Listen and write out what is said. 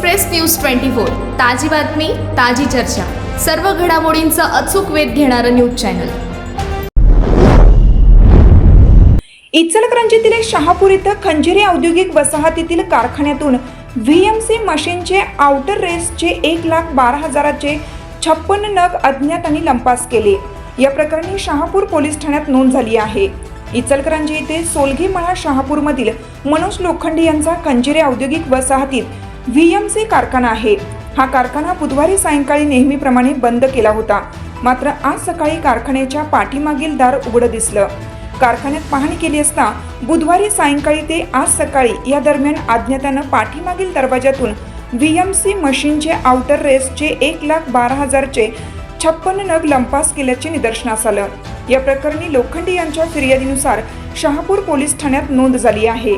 Express news twenty four ताजी बातमी ताजी चर्चा. सर्व घडामोडींचा अचूक वेध घेणारं न्यूज चॅनल. इचलकरंजीतील शहापूर इथं खंजिरी औद्योगिक वसाहतीतील कारखान्यातून व्ही एम सी मशीनचे आउटर रेसचे एक लाख बारा हजाराचे छप्पन्न नग अज्ञातांनी लंपास केले. या प्रकरणी शहापूर पोलीस ठाण्यात नोंद झाली आहे. इचलकरंजी येथे सोलगी मळा शहापूरमधील मनोज लोखंडे यांचा खंजिरे औद्योगिक वसाहतीत व्ही एम सी कारखाना आहे. हा कारखाना बुधवारी सायंकाळी नेहमीप्रमाणे बंद केला होता. मात्र आज सकाळी कारखान्याच्या पाठीमागील दार उघडं दिसलं. कारखान्यात पाहणी केली असता बुधवारी सायंकाळी ते आज सकाळी या दरम्यान अज्ञातानं पाठीमागील दरवाजातून व्ही एम सी मशीनचे आउटर रेसचे एक लाख बारा हजारचे छप्पन्न नग लंपास केल्याचे निदर्शनास आलं. या प्रकरणी लोखंडे यांच्या फिर्यादीनुसार शहापूर पोलीस ठाण्यात नोंद झाली आहे.